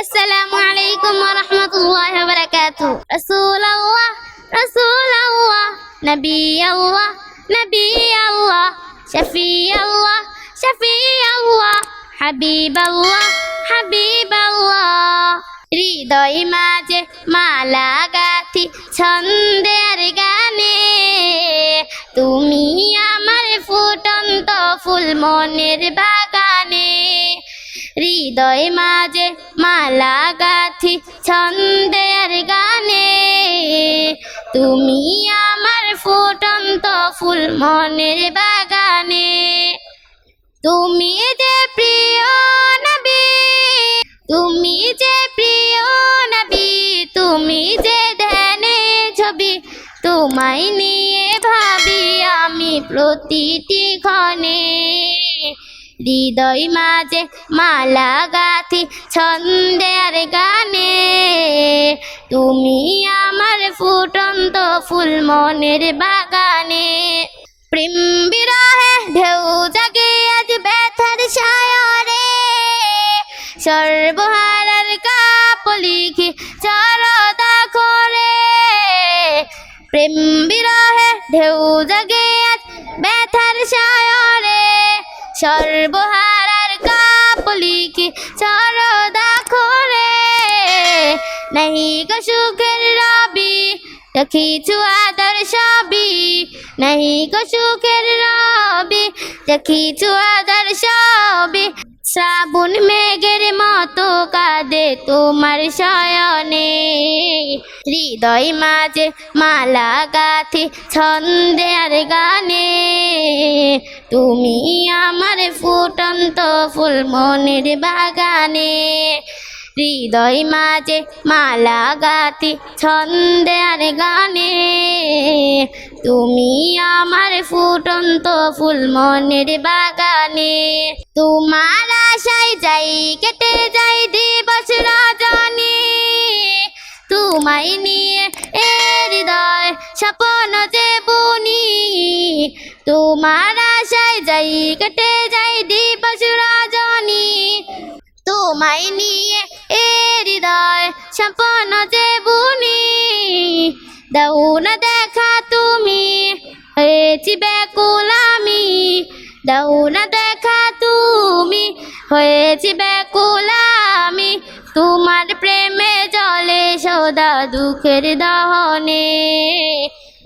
আসসালামু আলাইকুম ওয়া রাহমাতুল্লাহি ওয়া বারাকাতুহু। রাসূলুল্লাহ রাসূলুল্লাহ নবী আল্লাহ নবী আল্লাহ শফি আল্লাহ শফি আল্লাহ হাবিব আল্লাহ হৃদয় মাঝে মালা গাথি ছন্দে আর গানে। তুমি আমার ফুটন্ত ফুল মনের বাগানে হৃদয় মাঝে মালা গাথি, ছন্দে আর গানে। তুমি আমার ফুটন্ত ফুল মনের বাগানে। তুমি যে প্রিয় নবী, তুমি যে প্রিয় নবী, তুমি যে ধ্যানে ছবি তোমায় নিয়ে ভাবি আমি প্রতিটি ক্ষণে। হৃদয় মাঝে মালা গাথি, ছন্দে আর গানে। তুমি আমার ফুটন্ত ফুল মনের বাগানে। প্রেম বিরহে ঢেউ জাগে আজ ব্যথার সায়রে সর্বহারার কাপ লিখি চরদা করে প্রেম বিরহে ঢেউ জাগে আজ ব্যথার সায়রে সর্বহারার কাপ লিখি চরদা করে। নাহি গো সুখের রবি, দেখিছু আদর সবই। নাহি গো সুখের রবি, দেখিছু আদর সবই। শ্রাবণ মেঘের মতো কাঁদে তোমার শয়নে। হৃদয় মাঝে মালা গাথি, ছন্দে আর গানে। তুমি আমার ফুটন্ত ফুল মনের বাগানে। হৃদয় মাঝে মালা গাতি ছন্দে আর গানে। তুমি আমার ফুটন্ত ফুল মনের বাগানে। তোমার আশায় যাই, কেটে যাই তোমার আশায় যাই, কেটে যাই দিবস রজনী তোমায় নিয়ে এ হৃদয় সম্পন্ন যে বুনি, দাও না দেখা তুমি হয়েছি ব্যাকুল আমি দাও না দেখা তুমি হয়েছি ব্যাকুল আমি তোমার প্রেমে জলে সদা দুঃখের দহনে।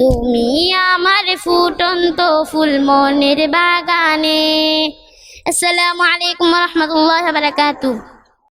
তুমি আমার ফুটন্ত ফুল মনের বাগানে। আসসালামু আলাইকুম রহমতুল্লাহ বারাকাতুহ।